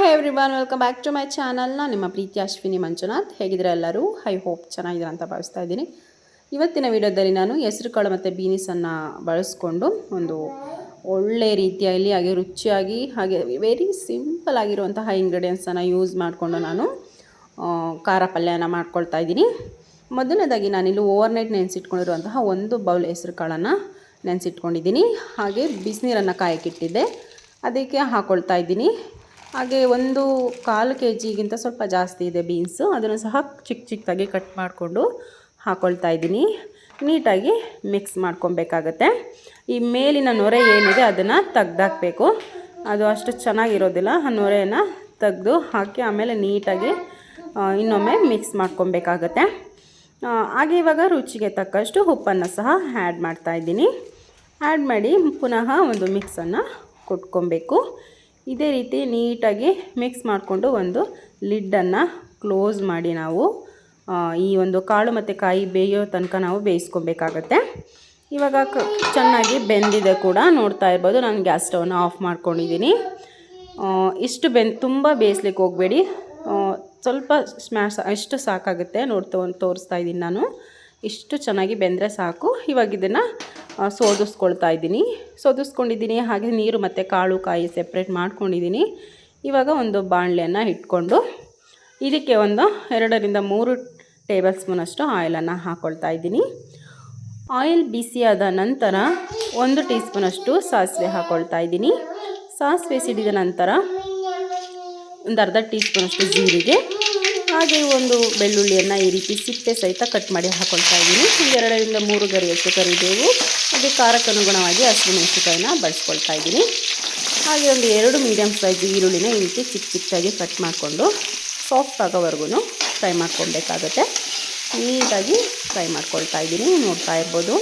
Hey every welcome back to my ಚಾನಲ್ನ ನಿಮ್ಮ ಪ್ರೀತಿ ಅಶ್ವಿನಿ ಮಂಜುನಾಥ್. ಹೇಗಿದ್ರೆ ಎಲ್ಲರೂ? ಹೈ ಹೋಪ್ ಚೆನ್ನಾಗಿದೆ ಅಂತ ಭಾವಿಸ್ತಾ ಇದ್ದೀನಿ. ಇವತ್ತಿನ ವಿಡಿಯೋದಲ್ಲಿ ನಾನು ಹೆಸರು ಕಾಳು ಮತ್ತು ಬೀನಿಸನ್ನು ಬಳಸ್ಕೊಂಡು ಒಂದು ಒಳ್ಳೆ ರೀತಿಯಲ್ಲಿ, ಹಾಗೆ ರುಚಿಯಾಗಿ, ಹಾಗೆ ವೆರಿ ಸಿಂಪಲ್ ಆಗಿರುವಂತಹ ಇಂಗ್ರೀಡಿಯೆಂಟ್ಸನ್ನು ಯೂಸ್ ಮಾಡಿಕೊಂಡು ನಾನು ಖಾರ ಪಲ್ಯನ ಮಾಡ್ಕೊಳ್ತಾ ಇದ್ದೀನಿ. ಮೊದಲನೇದಾಗಿ ನಾನಿಲ್ಲಿ ಓವರ್ನೈಟ್ ನೆನೆಸಿಟ್ಕೊಂಡಿರುವಂತಹ ಒಂದು ಬೌಲ್ ಹೆಸರು ಕಾಳನ್ನು ನೆನೆಸಿಟ್ಕೊಂಡಿದ್ದೀನಿ. ಹಾಗೆ ಬಿಸಿನೀರನ್ನು ಕಾಯಕ್ಕಿಟ್ಟಿದ್ದೆ ಅದಕ್ಕೆ ಹಾಕ್ಕೊಳ್ತಾ ಇದ್ದೀನಿ. ಹಾಗೆ ಒಂದು ಕಾಲು ಕೆ ಜಿಗಿಂತ ಸ್ವಲ್ಪ ಜಾಸ್ತಿ ಇದೆ ಬೀನ್ಸು ಅದನ್ನು ಸಹ ಚಿಕ್ಕ ಚಿಕ್ಕದಾಗಿ ಕಟ್ ಮಾಡಿಕೊಂಡು ಹಾಕ್ಕೊಳ್ತಾ ಇದ್ದೀನಿ. ನೀಟಾಗಿ ಮಿಕ್ಸ್ ಮಾಡ್ಕೊಬೇಕಾಗತ್ತೆ. ಈ ಮೇಲಿನ ನೊರೆ ಏನಿದೆ ಅದನ್ನು ತೆಗ್ದಾಕಬೇಕು. ಅದು ಅಷ್ಟು ಚೆನ್ನಾಗಿರೋದಿಲ್ಲ. ಆ ನೊರೆಯನ್ನು ತೆಗೆದು ಹಾಕಿ ಆಮೇಲೆ ನೀಟಾಗಿ ಇನ್ನೊಮ್ಮೆ ಮಿಕ್ಸ್ ಮಾಡ್ಕೊಬೇಕಾಗತ್ತೆ. ಹಾಗೆ ಇವಾಗ ರುಚಿಗೆ ತಕ್ಕಷ್ಟು ಉಪ್ಪನ್ನು ಸಹ ಆ್ಯಡ್ ಮಾಡ್ತಾ ಇದ್ದೀನಿ. ಆ್ಯಡ್ ಮಾಡಿ ಪುನಃ ಒಂದು ಮಿಕ್ಸನ್ನು ಕೊಟ್ಕೊಬೇಕು. ಇದೇ ರೀತಿ ನೀಟಾಗಿ ಮಿಕ್ಸ್ ಮಾಡಿಕೊಂಡು ಒಂದು ಲಿಡ್ಡನ್ನು ಕ್ಲೋಸ್ ಮಾಡಿ ನಾವು ಈ ಒಂದು ಕಾಳು ಮತ್ತು ಕಾಯಿ ಬೇಯೋ ತನಕ ನಾವು ಬೇಯಿಸ್ಕೊಬೇಕಾಗತ್ತೆ. ಇವಾಗ ಚೆನ್ನಾಗಿ ಬೆಂದಿದೆ ಕೂಡ, ನೋಡ್ತಾ ಇರ್ಬೋದು. ನಾನು ಗ್ಯಾಸ್ ಸ್ಟವನ್ನು ಆಫ್ ಮಾಡ್ಕೊಂಡಿದ್ದೀನಿ. ಇಷ್ಟು ಬೆಂದ್, ತುಂಬ ಬೇಯಿಸ್ಲಿಕ್ಕೆ ಹೋಗಬೇಡಿ. ಸ್ವಲ್ಪ ಸ್ಮ್ಯಾಶ್ ಇಷ್ಟು ಸಾಕಾಗುತ್ತೆ. ನೋಡ್ತಾ, ತೋರಿಸ್ತಾ ಇದ್ದೀನಿ ನಾನು. ಇಷ್ಟು ಚೆನ್ನಾಗಿ ಬೆಂದರೆ ಸಾಕು. ಇವಾಗ ಇದನ್ನು ಸೋದಿಸ್ಕೊಳ್ತಾ ಇದ್ದೀನಿ. ಸೋದಿಸ್ಕೊಂಡಿದ್ದೀನಿ, ಹಾಗೆ ನೀರು ಮತ್ತು ಕಾಳು ಕಾಯಿ ಸೆಪ್ರೇಟ್ ಮಾಡ್ಕೊಂಡಿದ್ದೀನಿ. ಇವಾಗ ಒಂದು ಬಾಣಲೆಯನ್ನು ಇಟ್ಕೊಂಡು ಇದಕ್ಕೆ ಒಂದು ಎರಡರಿಂದ ಮೂರು ಟೇಬಲ್ ಸ್ಪೂನಷ್ಟು ಆಯಿಲನ್ನು ಹಾಕ್ಕೊಳ್ತಾ ಇದ್ದೀನಿ. ಆಯಿಲ್ ಬಿಸಿಯಾದ ನಂತರ ಒಂದು ಟೀ ಸ್ಪೂನಷ್ಟು ಸಾಸಿವೆ ಹಾಕ್ಕೊಳ್ತಾ ಇದ್ದೀನಿ. ಸಾಸಿವೆ ಸಿಡಿದ ನಂತರ ಒಂದು ಅರ್ಧ ಟೀ ಸ್ಪೂನಷ್ಟು ಜೀರಿಗೆ ಹಾಗೆ ಒಂದು ಬೆಳ್ಳುಳ್ಳಿಯನ್ನು ಈ ರೀತಿ ಸಿಪ್ಪೆ ಸಹಿತ ಕಟ್ ಮಾಡಿ ಹಾಕೊಳ್ತಾ ಇದ್ದೀನಿ. ಎರಡರಿಂದ ಮೂರು ಗರಿಯಷ್ಟು ಕರಿಬೇವು, ಹಾಗೆ ಖಾರಕ್ಕನುಗುಣವಾಗಿ ಹಸಿಮೆಣಸಿಕಾಯಿನ ಬಳಸ್ಕೊಳ್ತಾ ಇದ್ದೀನಿ. ಹಾಗೆ ಒಂದು ಎರಡು ಮೀಡಿಯಮ್ ಸೈಜ್ ಈರುಳ್ಳಿನ ಈ ರೀತಿ ಚಿಕ್ಕ ಚಿಕ್ಕದಾಗಿ ಕಟ್ ಮಾಡಿಕೊಂಡು ಸಾಫ್ಟ್ ಆಗೋವರೆಗೂ ಫ್ರೈ ಮಾಡ್ಕೊಬೇಕಾಗತ್ತೆ ನೀಟಾಗಿ ಫ್ರೈ ಮಾಡ್ಕೊಳ್ತಾ ಇದ್ದೀನಿ, ನೋಡ್ತಾ ಇರ್ಬೋದು.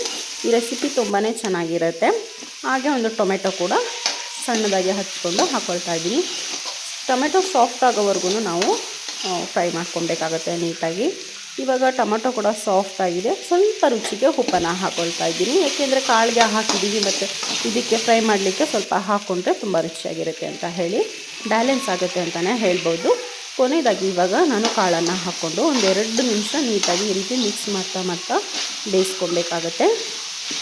ಈ ರೆಸಿಪಿ ತುಂಬಾ ಚೆನ್ನಾಗಿರುತ್ತೆ. ಹಾಗೆ ಒಂದು ಟೊಮೆಟೊ ಕೂಡ ಸಣ್ಣದಾಗಿ ಹಚ್ಕೊಂಡು ಹಾಕ್ಕೊಳ್ತಾ ಇದ್ದೀನಿ. ಟೊಮೆಟೊ ಸಾಫ್ಟ್ ಆಗೋವರೆಗೂ ನಾವು ಫ್ರೈ ಮಾಡ್ಕೊಬೇಕಾಗತ್ತೆ ನೀಟಾಗಿ. ಇವಾಗ ಟೊಮೊಟೊ ಕೂಡ ಸಾಫ್ಟ್ ಆಗಿದೆ. ಸ್ವಲ್ಪ ರುಚಿಗೆ ಉಪ್ಪನ್ನು ಹಾಕೊಳ್ತಾ ಇದ್ದೀನಿ. ಯಾಕೆಂದರೆ ಕಾಳಿಗೆ ಹಾಕಿದ್ದೀವಿ ಮತ್ತು ಇದಕ್ಕೆ ಫ್ರೈ ಮಾಡಲಿಕ್ಕೆ ಸ್ವಲ್ಪ ಹಾಕ್ಕೊಂಡ್ರೆ ತುಂಬ ರುಚಿಯಾಗಿರುತ್ತೆ ಅಂತ ಹೇಳಿ ಬ್ಯಾಲೆನ್ಸ್ ಆಗುತ್ತೆ ಅಂತಲೇ ಹೇಳ್ಬೋದು. ಕೊನೆಯದಾಗಿ ಇವಾಗ ನಾನು ಕಾಳನ್ನು ಹಾಕ್ಕೊಂಡು ಒಂದೆರಡು ನಿಮಿಷ ನೀಟಾಗಿ ಈ ರೀತಿ ಮಿಕ್ಸ್ ಮಾಡ್ತಾ ಮಾಡ್ತಾ ಬೇಯಿಸ್ಕೊಬೇಕಾಗತ್ತೆ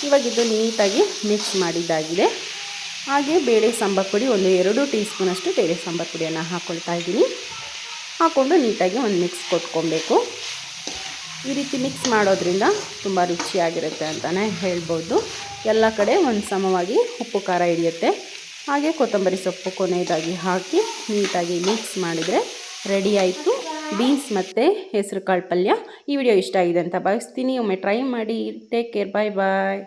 ಇವಾಗ ಇದು ನೀಟಾಗಿ ಮಿಕ್ಸ್ ಮಾಡಿದ್ದಾಗಿದೆ. ಹಾಗೆ ಬೇಳೆ ಸಾಂಬಾರು ಪುಡಿ ಒಂದು ಎರಡು ಟೀ ಸ್ಪೂನಷ್ಟು ಬೇಳೆ ಸಾಂಬಾರು ಪುಡಿಯನ್ನು ಹಾಕ್ಕೊಳ್ತಾ ಇದ್ದೀನಿ. ಹಾಕ್ಕೊಂಡು ನೀಟಾಗಿ ಒಂದು ಮಿಕ್ಸ್ ಕೊಟ್ಕೊಬೇಕು. ಈ ರೀತಿ ಮಿಕ್ಸ್ ಮಾಡೋದ್ರಿಂದ ತುಂಬ ರುಚಿಯಾಗಿರುತ್ತೆ ಅಂತಲೇ ಹೇಳ್ಬೋದು. ಎಲ್ಲ ಕಡೆ ಒಂದು ಸಮವಾಗಿ ಉಪ್ಪು ಖಾರ ಹಿಡಿಯುತ್ತೆ. ಹಾಗೆ ಕೊತ್ತಂಬರಿ ಸೊಪ್ಪು ಕೊನೆಯದಾಗಿ ಹಾಕಿ ನೀಟಾಗಿ ಮಿಕ್ಸ್ ಮಾಡಿದರೆ ರೆಡಿ ಆಯಿತು. ಬೀನ್ಸ್ ಮತ್ತು ಹೆಸರು ಕಾಳು ಪಲ್ಯ. ಈ ವಿಡಿಯೋ ಇಷ್ಟ ಆಗಿದೆ ಅಂತ ಭಾವಿಸ್ತೀನಿ. ಒಮ್ಮೆ ಟ್ರೈ ಮಾಡಿ. ಟೇಕ್ ಕೇರ್ ಬಾಯ್ ಬಾಯ್